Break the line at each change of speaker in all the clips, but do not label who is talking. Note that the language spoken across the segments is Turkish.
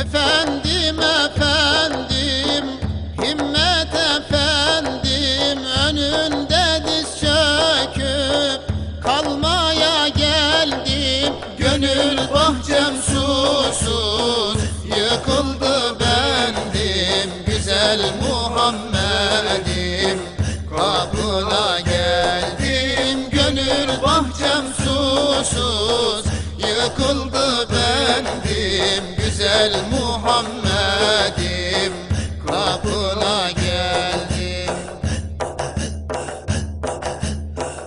Efendim efendim himmet efendim önünde diz çöküp kalmaya geldim. Gönül bahçem susuz yıkıldı bendim. Güzel Muhammed'im kapına geldim. Gönül bahçem susuz yıkıldı bendim güzel Muhammed'im kapına geldim.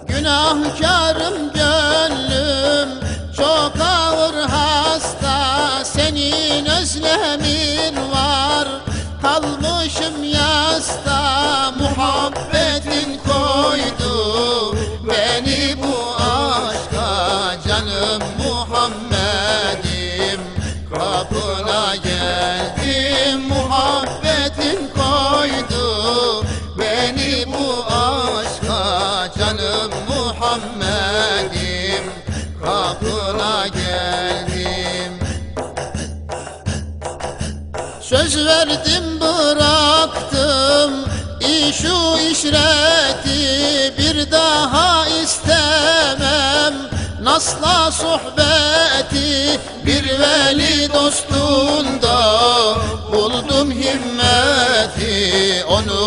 Günahkarım gönlüm çok ağır hasta. Senin özlemin var kalmışım yasta. Muhabbetin koydu beni bu aşka. Canım Muhammed'im kapına geldim Muhabbetin koydu. Beni bu aşka Canım Muhammed'im. Kapına geldim. Söz verdim bıraktım. İşu işreti bir daha Nasla sohbeti bir veli dostunda buldum himmeti onu